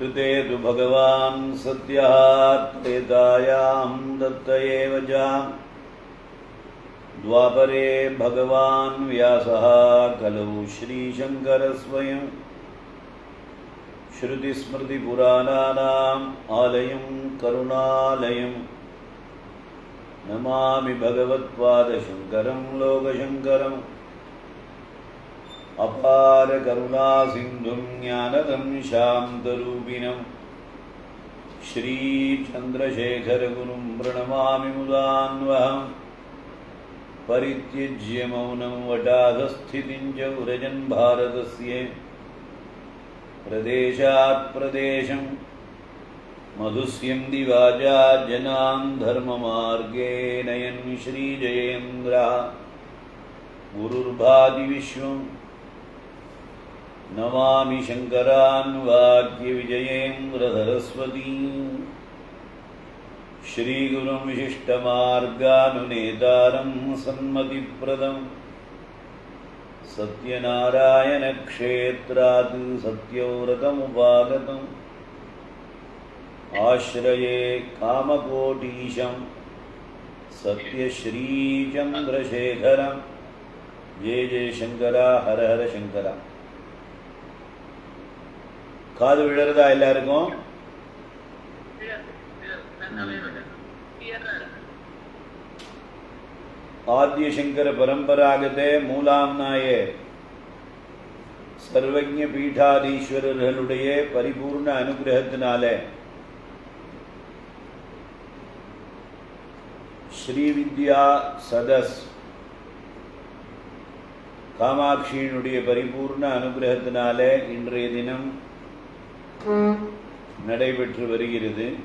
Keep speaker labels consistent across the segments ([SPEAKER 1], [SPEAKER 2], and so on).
[SPEAKER 1] कृते तु भगवान् सत्यः त्रेतायां दत्त एव च द्वापरे भगवान् व्यासः कलौ श्रीशङ्करस्वयं श्रुतिस्मृतिपुराणानाम् आलयं करुणालयं नमामि भगवत्पादशङ्करं लोकशङ्करम् अपारकरुणासिन्धुं ज्ञानदं शान्तरूपिणं। श्रीचन्द्रशेखरगुरुं प्रणमामि मुदान्वहम् परित्यज्य मौनं वटाधस्थितिं च व्रजन् भारतस्य। प्रदेशात् प्रदेशं, मधुस्यं दिवाजा जनान् धर्ममार्गे नयन् श्रीजयेन्द्रः। गुरुर्भादिविश्वम् नमामि शङ्करान् वाक्यविजयेन्द्रधरस्वती श्रीगुरुं विशिष्टमार्गानुनेतारं सन्मतिप्रदम् सत्यनारायणक्षेत्रात् सत्यव्रतमुपागतम् आश्रये कामकोटीशं सत्यश्रीचन्द्रशेखरं जय जय शङ्करा हर हर शङ्करा காது விழறதா எல்லாருக்கும்? ஆத்யசங்கர பரம்பராகதே மூலாம்னாயே சர்வஜ பீட்டாதீஸ்வரர்களுடைய பரிபூர்ண அனுகிரகத்தினாலே. ஸ்ரீவித்யா சதஸ் காமாட்சியினுடைய பரிபூர்ண அனுகிரகத்தினாலே இன்றைய தினம் நடைபெற்று வருகிறது.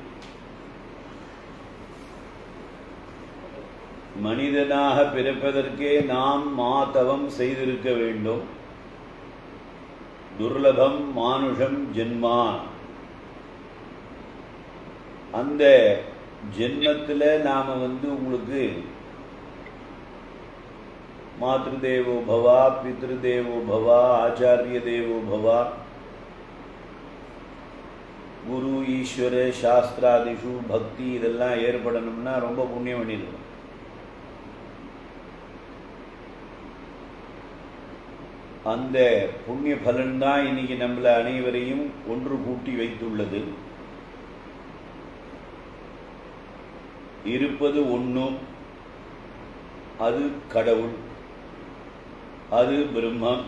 [SPEAKER 1] மனிதனாக பிறப்பதற்கே நாம் மாதவம் செய்திருக்க வேண்டும். துர்லபம் மானுஷம் ஜென்மா. அந்த ஜென்மத்தில் நாம வந்து உங்களுக்கு மாத்ருதேவோ பவா பித்ருதேவோ பவா ஆச்சாரிய தேவோ பவா குரு ஈஸ்வர சாஸ்திராதிஷு பக்தி இதெல்லாம் ஏற்படணும்னா ரொம்ப புண்ணியம் பண்ணிருக்கணும் அந்த புண்ணிய பலன் தான் இன்னைக்கு நம்மள அனைவரையும் ஒன்று கூட்டி வைத்துள்ளது. இருப்பது ஒன்றும் அது கடவுள் அது பிரம்மம்.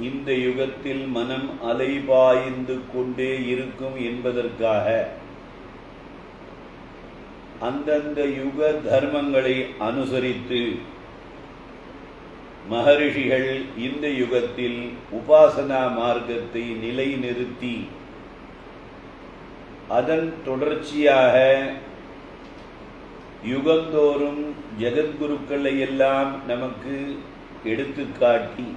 [SPEAKER 1] இந்த யுகத்தில் மனம் அலைபாய்ந்து கொண்டே இருக்கும் என்பதற்காக அந்தந்த யுக தர்மங்களை அனுசரித்து மகரிஷிகள் இந்த யுகத்தில் உபாசனா மார்க்கத்தை நிலைநிறுத்தி அதன் தொடர்ச்சியாக யுகந்தோறும் ஜெகத்குருக்களை எல்லாம் நமக்கு எடுத்துக்காட்டி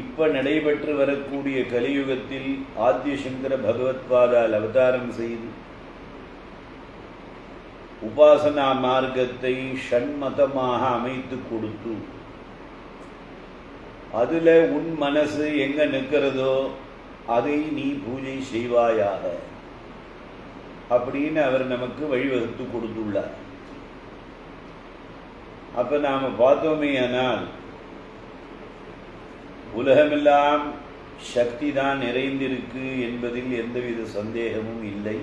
[SPEAKER 1] இப்ப நடைபெற்று வரக்கூடிய கலியுகத்தில் ஆத்யசங்கர பகவத்பாதால் அவதாரம் செய்து உபாசனா மார்க்கத்தை ஷண்மதமாக அமைத்து கொடுத்து அதுல உன் மனசு எங்க நிற்கிறதோ அதை நீ பூஜை செய்வாயாக அப்படின்னு அவர் நமக்கு வழிவகுத்து கொடுத்துள்ளார். அப்ப நாம பார்த்தோமே ஆனால் உலகமெல்லாம் சக்தி தான் நிறைந்திருக்கு என்பதில் எந்தவித சந்தேகமும் இல்லை.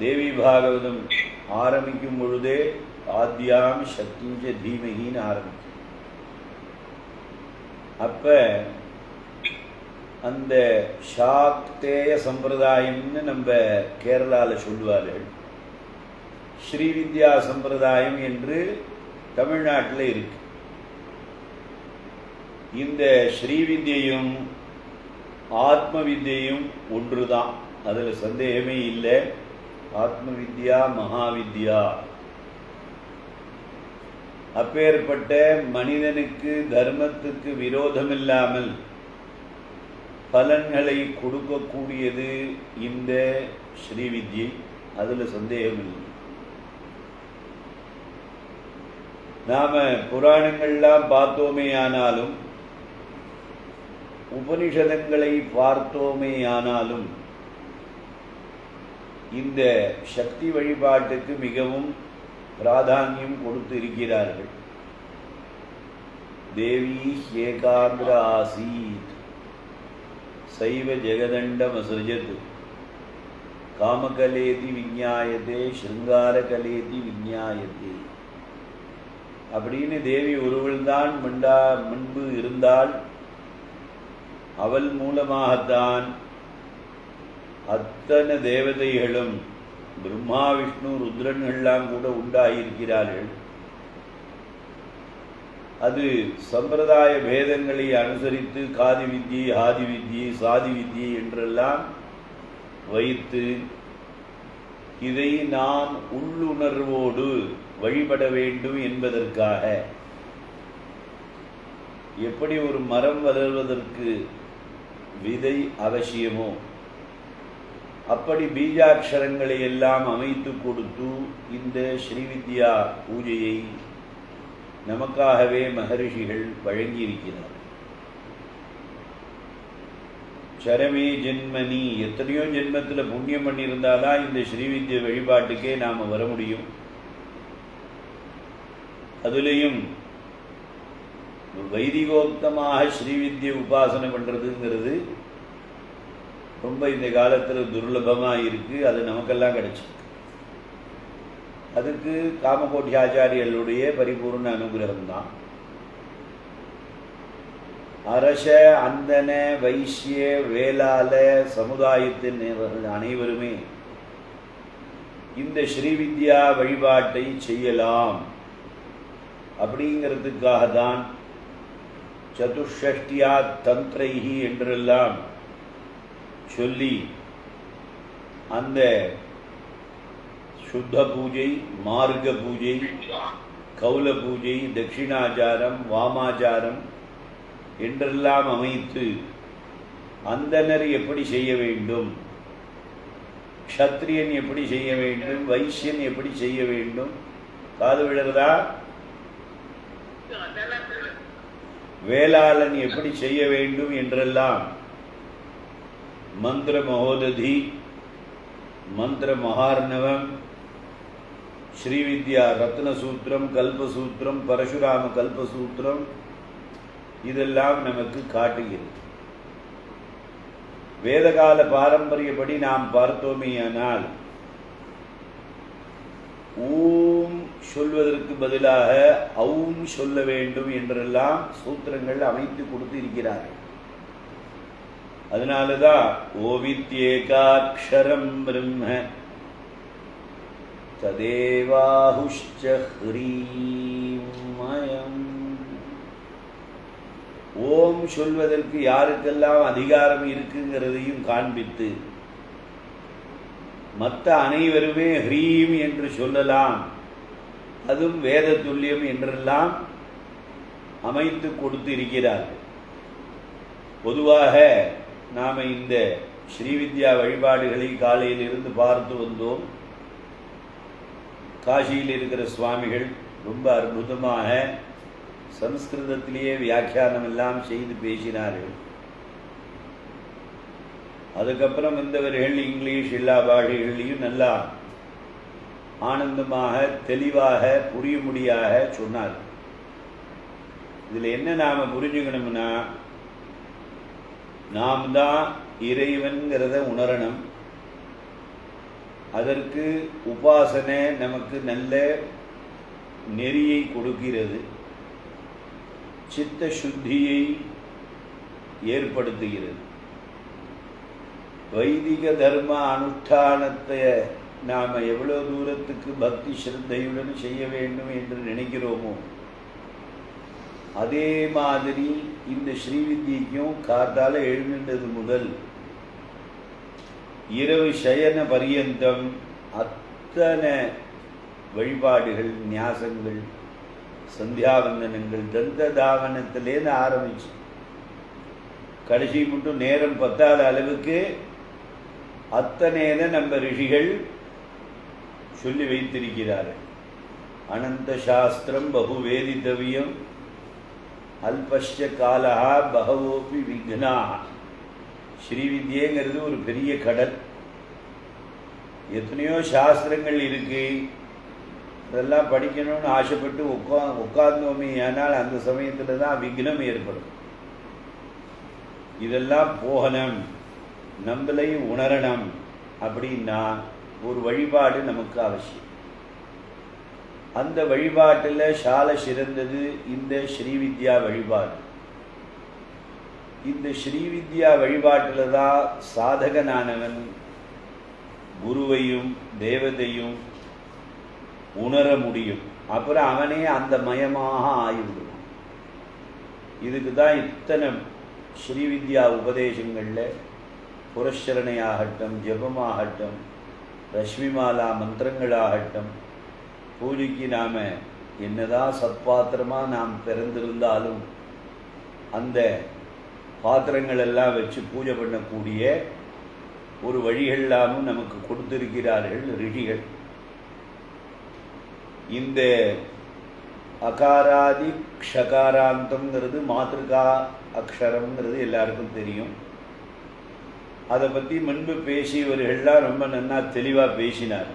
[SPEAKER 1] தேவி பாகவதம் ஆரம்பிக்கும் பொழுதே ஆத்யாம் சக்திஞ்ச தீமகின்னு ஆரம்பிக்கும். அப்ப அந்த சாக்தேய சம்பிரதாயம்னு நம்ம கேரளாவில் சொல்லுவார்கள். ஸ்ரீவித்யா சம்பிரதாயம் என்று தமிழ்நாட்டில் இருக்கு. இந்த ஸ்ரீவித்யையும் ஆத்ம வித்யையும் ஒன்றுதான். அதில் சந்தேகமே இல்லை. ஆத்ம வித்யா மகாவித்யா அப்பேற்பட்ட மனிதனுக்கு தர்மத்துக்கு விரோதமில்லாமல் பலன்களை கொடுக்கக்கூடியது இந்த ஸ்ரீவித்யை அதில் சந்தேகம் இல்லை. நாம புராணங்கள்லாம் பார்த்தோமே ஆனாலும் உபனிஷதங்களை பார்த்தோமேயானாலும் இந்த சக்தி வழிபாட்டுக்கு மிகவும் பிராதானியம் கொடுத்து இருக்கிறார்கள் தேவி ஏகாந்திர ஆசீத். சைவ ஜெகதண்டமசிருஜத் காமகலேதி விஞ்ஞாயத்தே ஸ்ருங்காரகலேதி விஞ்ஞாயத்தே. அப்படின்னு தேவி ஒருவள்தான் முண்டா முன்பு இருந்தால் அவள் மூலமாகத்தான் அத்தனை தேவதைகளும் பிரம்மா விஷ்ணு ருத்ரன்கள்லாம் கூட உண்டாயிருக்கிறார்கள். அது சம்பிரதாய பேதங்களை அனுசரித்து காதி வித்யை ஆதி வித்யை சாதி வித்யை என்றெல்லாம் வைத்து இதை நாம் உள்ளுணர்வோடு வழிபட வேண்டும் என்பதற்காக. எப்படி ஒரு மரம் வளர்வதற்கு விதை அவசியமோ? அப்படி பீஜாட்சரங்களை எல்லாம் அமைத்து கொடுத்து இந்த ஸ்ரீவித்யா பூஜையை நமக்காகவே மகரிஷிகள் வழங்கியிருக்கிறார். சரமே ஜென்மனி. எத்தனையோ ஜென்மத்தில் புண்ணியம் பண்ணியிருந்தாதான் இந்த ஸ்ரீவித்ய வழிபாட்டுக்கே நாம் வர முடியும். அதுலேயும் வைதிகோக்தமாக ஸ்ரீவித்ய உபாசனை பண்ணுறதுங்கிறது ரொம்ப இந்த காலத்தில் துர்லபமாக இருக்குது அது நமக்கெல்லாம் கிடைச்சிருக்கு. அதுக்கு காமகோட்டி ஆச்சாரியர்களுடைய பரிபூர்ண அனுகிரகம் தான் அரச அந்தன வைசிய வேளாள சமுதாயத்தின் அனைவருமே இந்த ஸ்ரீவித்யா வழிபாட்டை செய்யலாம். அப்படிங்கிறதுக்காக தான் சதுஷ்டியா தந்திரைஹி என்றெல்லாம் சொல்லி அந்த சுத்த பூஜை மார்க பூஜை கௌல பூஜை தட்சிணாச்சாரம் வாமாச்சாரம் என்றெல்லாம் அமைத்து அந்தனர் எப்படி செய்ய வேண்டும்? க்ஷத்ரியன் எப்படி செய்ய வேண்டும்? வைசியன் எப்படி செய்ய வேண்டும்? காது விழுறதா வேளாளன் எப்படி செய்ய வேண்டும் என்றெல்லாம் மந்திர மகோததி மந்திர மகார்ணவம் ஸ்ரீவித்யா ரத்னசூத்திரம் கல்பசூத்திரம் பரசுராம கல்பசூத்திரம் இதெல்லாம் நமக்கு காட்டுகிறது. வேதகால பாரம்பரியப்படி நாம் பார்த்தோமேயானால் ஊ சொல்வதற்கு பதிலாக அவும் சொல்ல வேண்டும் என்றெல்லாம் சூத்திரங்கள் அமைத்து கொடுத்து இருக்கிறார்கள் அதனாலதான் ஓவித்யேகாட்சரம் பிரம்ம ததேவாஹுஷ்ச ஹ்ரீமயம். ஓம் சொல்வதற்கு யாருக்கெல்லாம் அதிகாரம் இருக்குங்கிறதையும் காண்பித்து மற்ற அனைவருமே ஹ்ரீம் என்று சொல்லலாம். அதுவும் வேத துல்லியம் என்றெல்லாம் அமைத்து கொடுத்து இருக்கிறார்கள் பொதுவாக நாம் இந்த ஸ்ரீவித்யா வழிபாடுகளை காலையில் இருந்து பார்த்து வந்தோம். காசியில் இருக்கிற சுவாமிகள் ரொம்ப அற்புதமாக சம்ஸ்கிருதத்திலேயே வியாக்கியானம் எல்லாம் செய்து பேசினார்கள். அதுக்கப்புறம் வந்தவர்கள் இங்கிலீஷ் எல்லா பாஷைகள்லையும் நல்லா ஆனந்தமாக தெளிவாக புரியும்படியாக சொன்னார். இதில் என்ன நாம் புரிஞ்சுக்கணும்னா நாம் தான் இறைவன்கிறத உணரணும். அதற்கு உபாசனை நமக்கு நல்ல நெறியை கொடுக்கிறது. சித்த சுத்தியை ஏற்படுத்துகிறது. வைதிக தர்ம அனுஷ்டானத்தை நாம் எவ்வளோ தூரத்துக்கு பக்தி ஸ்ரத்தையுடன் செய்ய வேண்டும் என்று நினைக்கிறோமோ அதே மாதிரி இந்த ஸ்ரீவித்யைக்கும் காத்தால் எழுந்தது முதல் இரவு சயன பரியந்தம் அத்தனை வழிபாடுகள் நியாசங்கள் சந்தியாவந்தனங்கள் தந்த தாவனத்திலேருந்து ஆரம்பிச்சு. கடைசி மட்டும் நேரம் பத்தாத அளவுக்கு அத்தனையத நம்ம ரிஷிகள் சொல்லி வைத்திருக்கிறார். அனந்த சாஸ்திரம் பகுவேதித்தவியம் அல்பஷ்ட காலா பகவோபி விக்னா ஸ்ரீவித்யேங்கிறது ஒரு பெரிய கடல். எத்தனையோ சாஸ்திரங்கள் இருக்கு. அதெல்லாம் படிக்கணும்னு ஆசைப்பட்டு உட்கா உட்கார்ந்தோமே ஆனால் அந்த சமயத்தில் தான் விக்னம் ஏற்படும். இதெல்லாம் போகணும். நம்மளை உணரணும். அப்படின்னா ஒரு வழிபாடு நமக்கு அவசியம். அந்த வழிபாட்டில் சால சிறந்தது இந்த ஸ்ரீவித்யா வழிபாடு. இந்த ஸ்ரீவித்யா வழிபாட்டில் தான் சாதகனானவன் குருவையும் தேவதையும் உணர முடியும். அப்புறம் அவனே அந்த மயமாக ஆகிவிடுவான் இதுக்கு தான் இத்தனை ஸ்ரீவித்யா உபதேசங்களில் புரஸ்சரணையாகட்டும் ஜபமாகட்டும் ரஷ்மிமாலா மந்திரங்களாகட்டும் பூஜைக்கு நாம் என்னதான் சத்பாத்திரமாக நாம் பிறந்திருந்தாலும் அந்த பாத்திரங்கள் எல்லாம் வச்சு பூஜை பண்ணக்கூடிய ஒரு வழிகள்லாமும் நமக்கு கொடுத்திருக்கிறார்கள் ரிஷிகள். இந்த அகாராதி க்ஷகாராந்தம்ங்கிறது மாத்திருக்கா அக்ஷரம்ங்கிறது எல்லாருக்கும் தெரியும். அதை பற்றி முன்பு பேசியவர்கள்லாம் ரொம்ப நன்னா தெளிவாக பேசினார்.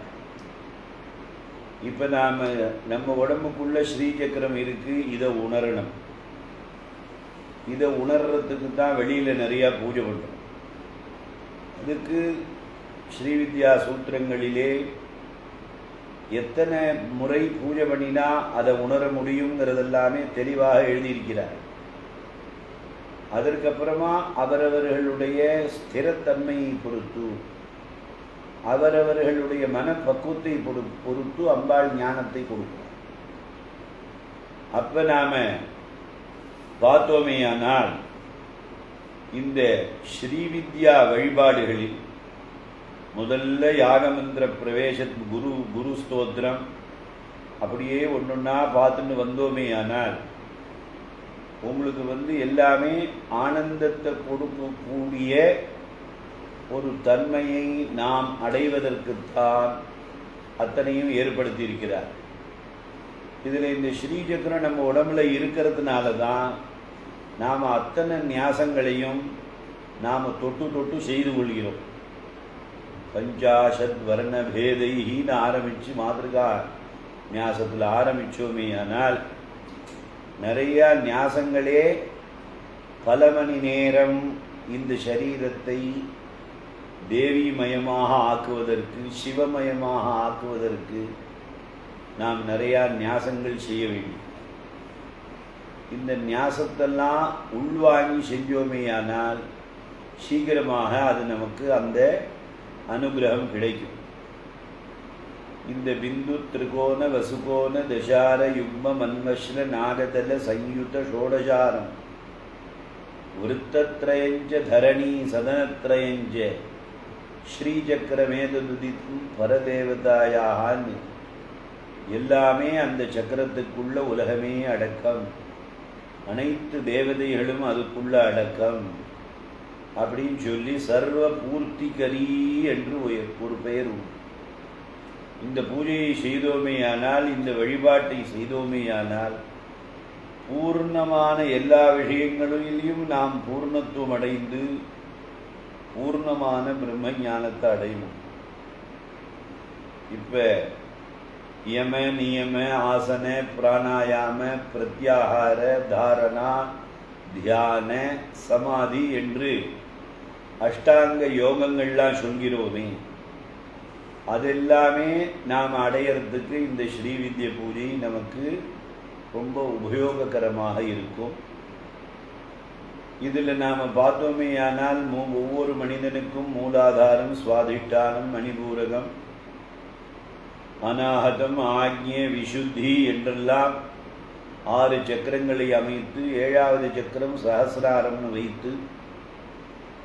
[SPEAKER 1] இப்போ நாம் நம்ம உடம்புக்குள்ளே ஸ்ரீசக்கரம் இருக்குது இதை உணரணும். இதை உணர்றதுக்கு தான் வெளியில் நிறையா பூஜை பண்ணுறோம் அதுக்கு ஸ்ரீவித்யா சூத்திரங்களிலே எத்தனை முறை பூஜை பண்ணினா அதை உணர முடியுங்கிறதெல்லாமே தெளிவாக எழுதியிருக்கிறார். அதற்கப்புறமா அவரவர்களுடைய ஸ்திரத்தன்மையை பொறுத்து அவரவர்களுடைய மனப்பக்குவத்தை பொறுத்து அம்பாள் ஞானத்தை கொடுக்கிறார் அப்ப நாம பார்த்தோமேயானால் இந்த ஸ்ரீவித்யா வழிபாடுகளில் முதல்ல யாகமந்திர பிரவேச குரு குரு ஸ்தோத்திரம் அப்படியே ஒன்றுன்னா பார்த்துன்னு வந்தோமே ஆனால் உங்களுக்கு வந்து எல்லாமே ஆனந்தத்தை கொடுக்கக்கூடிய ஒரு தன்மையை நாம் அடைவதற்குத்தான் அத்தனையும் ஏற்படுத்தி இருக்கிறார் இதில் இந்த ஸ்ரீசக்கரம் நம்ம உடம்புல இருக்கிறதுனால தான் நாம் அத்தனை நியாசங்களையும் நாம் தொட்டு தொட்டு செய்து கொள்கிறோம். பஞ்சாஷத் வர்ண பேதைன்னு ஆரம்பித்து மாதிரிகா நியாசத்தில் ஆரம்பித்தோமே ஆனால் நிறையா நியாசங்களே பல மணி நேரம் இந்த சரீரத்தை தேவிமயமாக ஆக்குவதற்கு சிவமயமாக ஆக்குவதற்கு நாம் நிறையா நியாசங்கள் செய்ய வேண்டும். இந்த நியாசத்தெல்லாம் உள்வாங்கி செஞ்சோமேயானால் சீக்கிரமாக அது நமக்கு அந்த அனுகிரகம் கிடைக்கும். இந்த பிந்து திரிகோண வசுகோண தசார யுக்ம மன்மஸ்ர நாகதல சயுத ஷோடசாரம். விருத்தத்ரயஞ்ச தரணி சதனத்ரயஞ்ச ஸ்ரீசக்கரமேதுதிக்கும் பரதேவதாயான்னு எல்லாமே அந்த சக்கரத்துக்குள்ள உலகமே அடக்கம். அனைத்து தேவதைகளும் அதுக்குள்ள அடக்கம். அப்படின்னு சொல்லி சர்வ பூர்த்திகரி என்று ஒரு பெயர் உண்டு. இந்த பூஜையை செய்தோமேயானால் இந்த வழிபாட்டை செய்தோமேயானால் பூர்ணமான எல்லா விஷயங்களிலும் நாம் பூர்ணத்துவம் அடைந்து பூர்ணமான பிரம்ம ஞானத்தை அடைவோம். இப்ப யம நியம ஆசன பிராணாயாம பிரத்யாகார தாரணா தியான சமாதி என்று அஷ்டாங்க யோகங்கள்லாம் சொல்கிறோமே அதெல்லாமே நாம் அடையிறதுக்கு இந்த ஸ்ரீவித்ய பூஜை நமக்கு ரொம்ப உபயோககரமாக இருக்கும். இதில் நாம் பார்த்தோமே ஆனால் ஒவ்வொரு மனிதனுக்கும் மூலாதாரம் சுவாதிஷ்டானம் மணிபூரகம் அநாகதம் ஆக்ஞே விசுத்தி என்றெல்லாம் ஆறு சக்கரங்களை அமைத்து ஏழாவது சக்கரம் சகசிராரம்னு வைத்து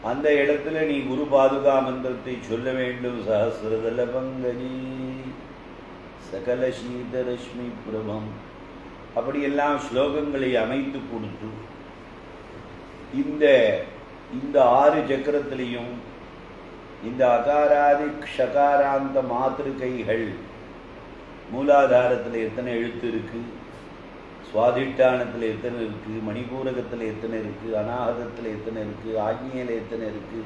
[SPEAKER 1] அந்த இடத்துல நீ குரு பாதுகா மந்திரத்தை சொல்ல வேண்டும். சகசிரதல பங்கஜி. சகல சீதரஷ்மி பிரபம். அப்படியெல்லாம் ஸ்லோகங்களை அமைத்து கொடுத்து இந்த இந்த ஆறு சக்கரத்திலையும் இந்த அகாராதி க்ஷகாராந்த மாத்திருக்கைகள் மூலாதாரத்தில் எத்தனை எழுத்து இருக்குது சுவாதிஷ்டானத்தில் எத்தனை இருக்குது மணிபூரகத்தில் எத்தனை இருக்குது அனாகதத்தில் எத்தனை இருக்குது ஆக்னியில் எத்தனை இருக்குது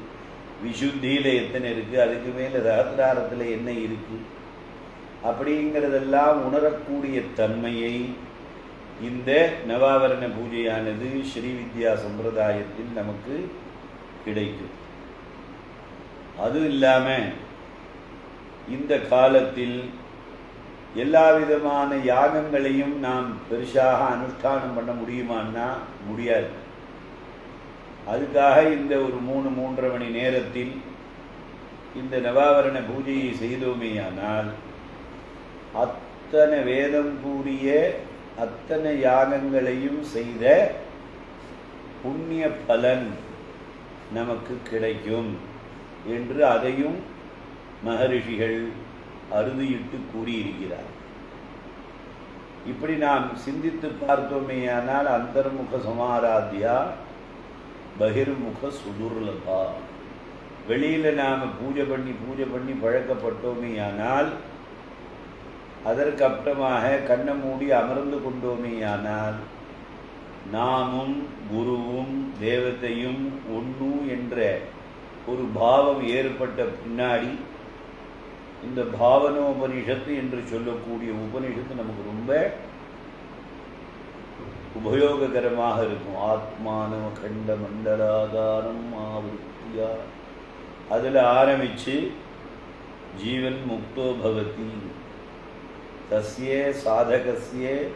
[SPEAKER 1] விசுத்தியில் எத்தனை இருக்குது அதுக்கு மேலே ரகசிராரத்தில் என்ன இருக்குது அப்படிங்கிறதெல்லாம் உணரக்கூடிய தன்மையை இந்த நவாவரண பூஜையானது ஸ்ரீ வித்யா சம்பிரதாயத்தில் நமக்கு கிடைக்கும். அது இல்லாமல் இந்த காலத்தில் எல்லா விதமான யாகங்களையும் நாம் பெருசாக அனுஷ்டானம் பண்ண முடியுமான்னா முடியாது. அதுக்காக இந்த ஒரு மூணு மூன்றரை மணி நேரத்தில் இந்த நவாவரண பூஜையை செய்தோமேயானால் அத்தனை வேதம் கூறிய அத்தனை யாகங்களையும் செய்த புண்ணிய பலன் நமக்கு கிடைக்கும் என்று அதையும் மகரிஷிகள் அறுதியிட்டு கூறியிருக்கிறார். இப்படி நாம் சிந்தித்து பார்த்தோமேயானால் அந்தர்முக சமாராத்தியா பகிர்முக சுதுர்லபா. வெளியில் நாம் பூஜை பண்ணி பூஜை பண்ணி பழக்கப்பட்டோமேயானால் அதற்கப்புறமாக கண்ணை மூடி அமர்ந்து கொண்டோமேயானால் நாமும் குருவும் தேவத்தையும் ஒன்று என்ற ஒரு பாவம் ஏற்பட்ட பின்னாடி இந்த பாவனோபனிஷத்து என்று சொல்லக்கூடிய உபனிஷத்து நமக்கு ரொம்ப உபயோககரமாக இருக்கும். ஆத்மானவ கண்ட மண்டலாதாரம் ஆவருத்தியா. அதில் ஆரம்பித்து ஜீவன் முக்தோ பவதி. தஸ்ய சாதகசிய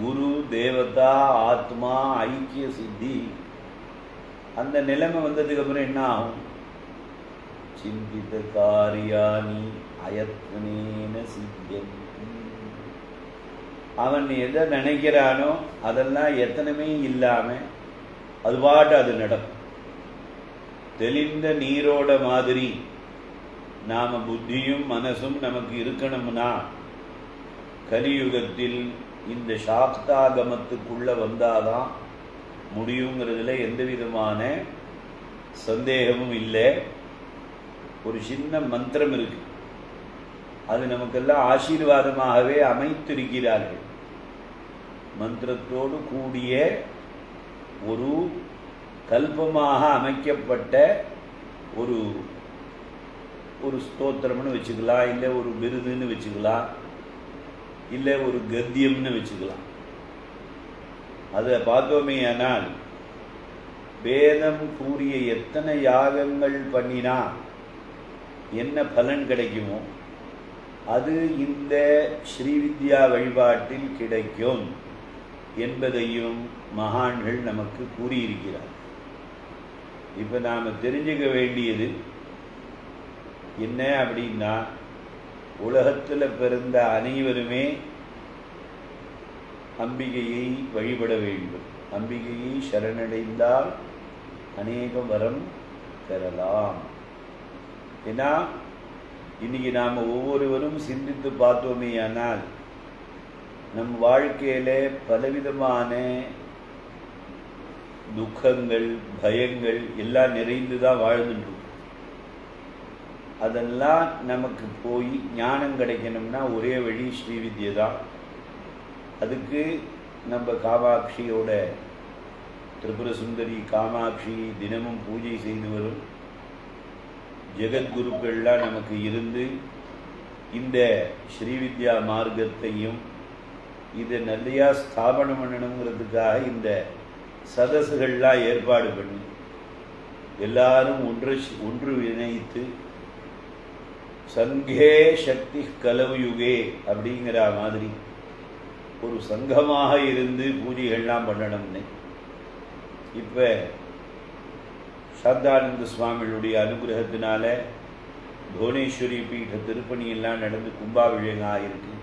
[SPEAKER 1] குரு தேவதா ஆத்மா ஐக்கிய சித்தி. அந்த நிலைமை வந்ததுக்கப்புறம் என்ன ஆகும்? சிந்தித்த காரியானி அயத்னேன சித்தியந்தி அவன் எதை நினைக்கிறானோ அதெல்லாம் எத்தனைமே இல்லாமல் அது பாட்டு அது நடக்கும். தெளிந்த நீரோட மாதிரி நாம் புத்தியும் மனசும் நமக்கு இருக்கணும்னா கலியுகத்தில் இந்த சாஸ்தாகமத்துக்குள்ள வந்தாதான் முடியுங்கிறதுல எந்த விதமான சந்தேகமும் இல்லை. ஒரு சின்ன மந்திரம் இருக்கு. அது நமக்கெல்லாம் ஆசீர்வாதமாகவே அமைத்திருக்கிறார்கள். மந்திரத்தோடு கூடிய ஒரு கல்பமாக அமைக்கப்பட்ட ஒரு ஒரு ஸ்தோத்திரம்னு வச்சுக்கலாம் இல்லை ஒரு விருதுன்னு வச்சுக்கலாம் இல்லை ஒரு கத்தியம்னு வச்சுக்கலாம். அதை பார்த்தோமே ஆனால் வேதம் கூறிய எத்தனை யாகங்கள் பண்ணினா என்ன பலன் கிடைக்குமோ அது இந்த ஸ்ரீவித்யா வழிபாட்டில் கிடைக்கும் என்பதையும் மகான்கள் நமக்கு கூறியிருக்கிறார். இப்போ நாம் தெரிஞ்சுக்க வேண்டியது என்ன அப்படின்னா உலகத்தில் பிறந்த அனைவருமே அம்பிகையை வழிபட வேண்டும். அம்பிகையை சரணடைந்தால் அநேக வரம் பெறலாம். ஏன்னா இன்னைக்கு நாம் ஒவ்வொருவரும் சிந்தித்து பார்த்தோமே ஆனால் நம் வாழ்க்கையில் பலவிதமான துக்கங்கள் பயங்கள் எல்லாம் நிறைந்து தான் வாழ்ந்துட்டு அதெல்லாம் நமக்கு போய் ஞானம் கிடைக்கணும்னா ஒரே வழி ஸ்ரீவித்யை தான் அதுக்கு நம்ம காமாட்சியோட திரிபுர சுந்தரி காமாட்சி தினமும் பூஜை செய்து வரும். ஜெகத்குருக்கள்லாம் நமக்கு இருந்து இந்த ஸ்ரீவித்யா மார்க்கத்தையும் இதை நல்லையா ஸ்தாபனம் பண்ணணுங்கிறதுக்காக இந்த சதசுகள்லாம் ஏற்பாடு பண்ணி எல்லாரும் ஒன்று ஒன்று இணைத்து சங்கே சக்தி கலவு யுகே அப்படிங்கிற மாதிரி ஒரு சங்கமாக இருந்து பூஜைகள்லாம் பண்ணணும்னு. இப்போ சர்தானந்த சுவாமிகளுடைய அனுகிரகத்தினால புவனேஸ்வரி பீட திருப்பணியெல்லாம் நடந்து கும்பாபிஷேகம் ஆகிருக்கு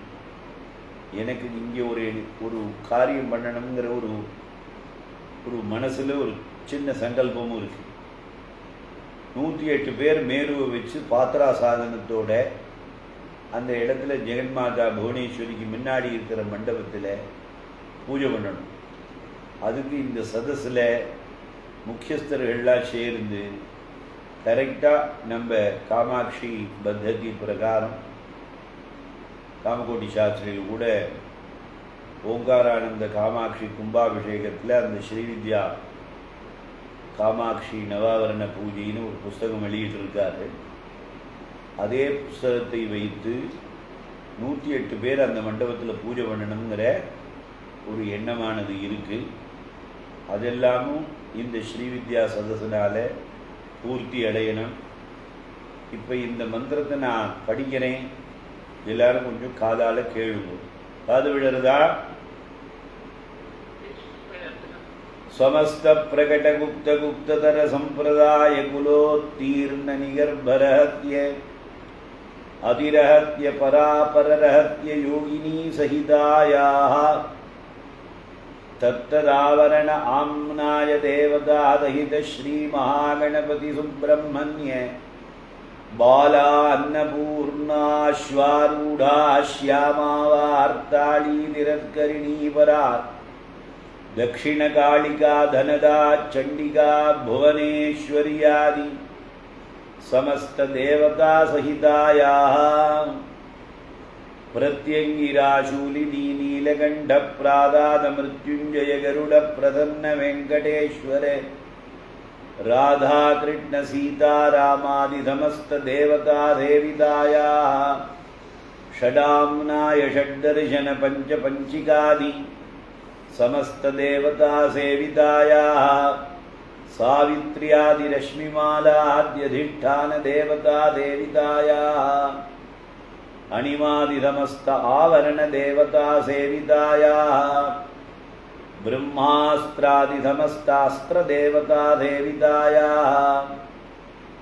[SPEAKER 1] எனக்கு இங்கே ஒரு ஒரு காரியம் பண்ணணுங்கிற ஒரு ஒரு மனசில் ஒரு சின்ன சங்கல்பமும் இருக்கு. நூற்றி எட்டு பேர் மேருவை வச்சு பாத்திரா சாதனத்தோட அந்த இடத்துல ஜெகன்மாதா புவனேஸ்வரிக்கு முன்னாடி இருக்கிற மண்டபத்தில் பூஜை பண்ணணும். அதுக்கு இந்த சதஸில் முக்கியஸ்தர்கள்லாம் சேர்ந்து கரெக்டாக நம்ம காமாட்சி பத்ததி பிரகாரம் காமகோட்டி சாஸ்திரியில் கூட ஓங்காரானந்த காமாட்சி கும்பாபிஷேகத்தில் அந்த ஸ்ரீவித்யா காமாட்சி நவாவரண பூஜைன்னு ஒரு புஸ்தகம் வெளியிட்டிருக்காரு. அதே புஸ்தகத்தை வைத்து நூற்றி எட்டு பேர் அந்த மண்டபத்தில் பூஜை பண்ணணுங்கிற ஒரு எண்ணமானது இருக்குது அதெல்லாமும் இந்த ஸ்ரீவித்யா சதசனால பூர்த்தி அடையணும் இப்போ இந்த மந்திரத்தை நான் படிக்கிறேன் எல்லாரும் கொஞ்சம் காதால கேளுங்க காது விழறதா समस्त प्रकट गुप्त गुप्ततर संप्रदाय कुलोत्तीर्ण निगर्भरहत्य अतिरहत्य परापररहत्य योगिनी सहितायाः तत्तदावरण आम्नाय देवतादहित श्रीमहागणपति सुब्रह्मण्य बाला अन्नपूर्णाश्वारूढा श्यामा वार्ताळीतिरत्करिणी परा दक्षिणकालिका धनदा चण्डिका भुवनेश्वर्यादि समस्तदेवतासहितायाः प्रत्यङ्गिराशूलिनी नीलकण्ठप्रादादमृत्युञ्जय गरुडप्रसन्नवेङ्कटेश्वर राधाकृष्णसीतारामादिसमस्तदेवतादेवितायाः षडाम्नाय षड्दर्शनपञ्चपञ्चिकादि समस्तदेवतासेवितायाः सावित्र्यादिरश्मिमालाद्यधिष्ठानदेवतादेवितायाः अणिमादिसमस्त आवरणदेवतासेवितायाः ब्रह्मास्त्रादिसमस्तास्त्रदेवतादेवितायाः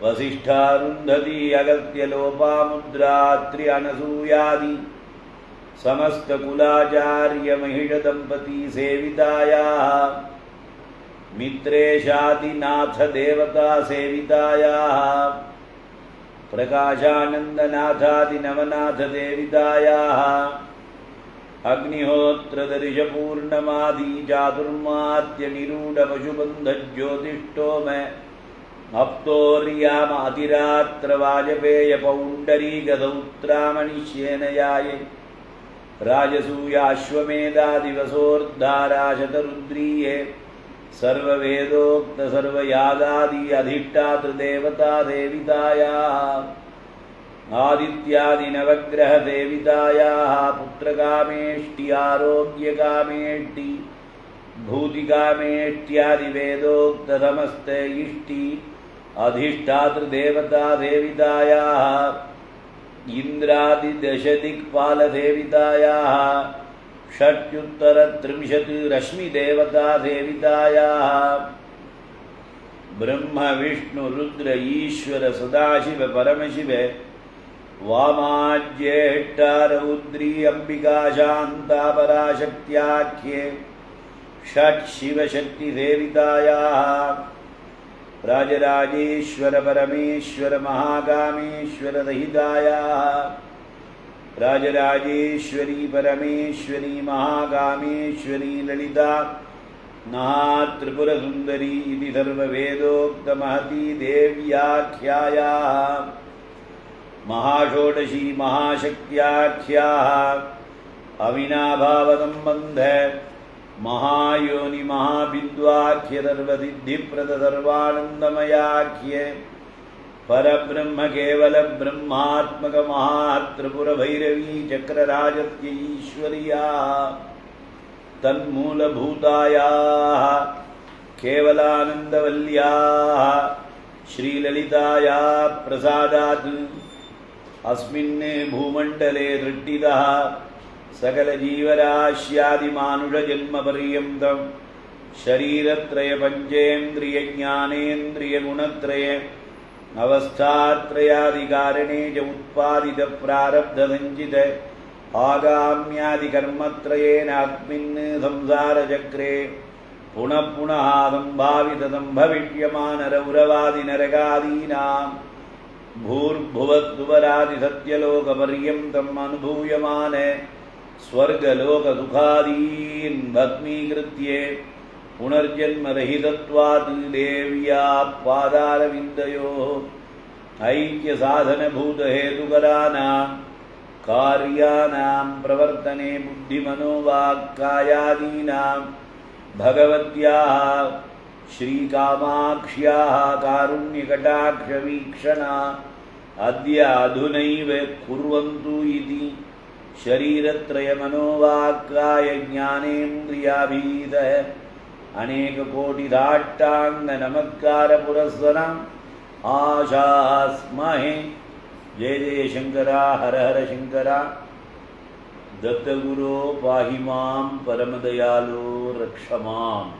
[SPEAKER 1] वसिष्ठारुन्धती अगत्यलोपामुद्रात्रि अनसूयादि समस्तकुलाचार्यमहिषदम्पती सेवितायाः मित्रेशादिनाथदेवतासेवितायाः प्रकाशानन्दनाथादिनवनाथदेवितायाः अग्निहोत्रदर्शपूर्णमादी चातुर्मात्यनिरूढपशुबन्धज्योतिष्ठोम अप्तोर्यामातिरात्रवाजपेयपौण्डरीगदौत्रामणिश्येनयाय राजसूयाश्वमेधादिवसोर्धाराशतरुद्रीये सर्ववेदोक्त सर्वयागादि अधिष्ठातृदेवता देवितायाः आदित्यादिनवग्रहदेवितायाः पुत्रकामेष्टि आरोग्यकामेष्टि भूतिकामेष्ट्यादिवेदोक्तसमस्त इष्टि अधिष्ठातृदेवता देवितायाः इन्द्रादिदशदिक्पालदेवितायाः षट्युत्तरत्रिंशत् रश्मिदेवता सेवितायाः ब्रह्मविष्णुरुद्र ईश्वर सदाशिव परमशिवे वामाज्येष्टारौद्री अम्बिका शान्ता पराशक्त्याख्ये षट्शिवशक्तिसेवितायाः राजराजेश्वरपरमेश्वरमहागामीश्वररहितायाः राजराजेश्वर परमेश्वर महाकामेश्वर दहितायाः राजराजेश्वरी परमेश्वरी महाकामेश्वरी ललिता महात्रिपुरसुन्दरी इति सर्ववेदोक्तमहती देव्याख्यायाः महाषोडशी महाशक्त्याख्याः अविनाभावसम्बन्ध महायोनि महाबिन्द्वाख्य सर्वसिद्धिप्रद सर्वानन्दमयाख्य परब्रह्म केवल ब्रह्मात्मक महात्रिपुरभैरवी चक्रराजत्य ईश्वर्या तन्मूलभूतायाः केवलानन्दवल्याः श्रीललिताया प्रसादात् अस्मिन् भूमण्डले दृष्टितः सकलजीवराश्यादिमानुषजन्मपर्यन्तं शरीरत्रयपञ्चेन्द्रियज्ञानेन्द्रियगुणत्रय अवस्थात्रयादिकारणे च उत्पादितप्रारब्धसञ्चित आगाम्यादिकर्मत्रयेण अस्मिन् संसारचक्रे पुनः पुनः सम्भावितसम्भविष्यमानरौरवादिनरकादीनां भूर्भुवद्भुवरादिसत्यलोकपर्यन्तम् अनुभूयमान स्वर्गलोकसुखादीन् भस्मीकृत्य पुनर्जन्मरहितत्वात् देव्या पादारविन्दयोः ऐक्यसाधनभूतहेतुकराणां कार्यानां प्रवर्तने बुद्धिमनोवाक्कायादीनां भगवत्याः श्रीकामाक्ष्याः कारुण्यकटाक्षवीक्षणा अद्य अधुनैव कुर्वन्तु इति शरीरत्रयमनोवाक्काय ज्ञानेन्द्रियाभीतः अनेककोटिदाट्टाङ्गनमत्कारपुरस्सरम् आशास्महे जय जय शङ्करा हर हर शङ्करा दत्तगुरो पाहि मां परमदयालो रक्ष माम्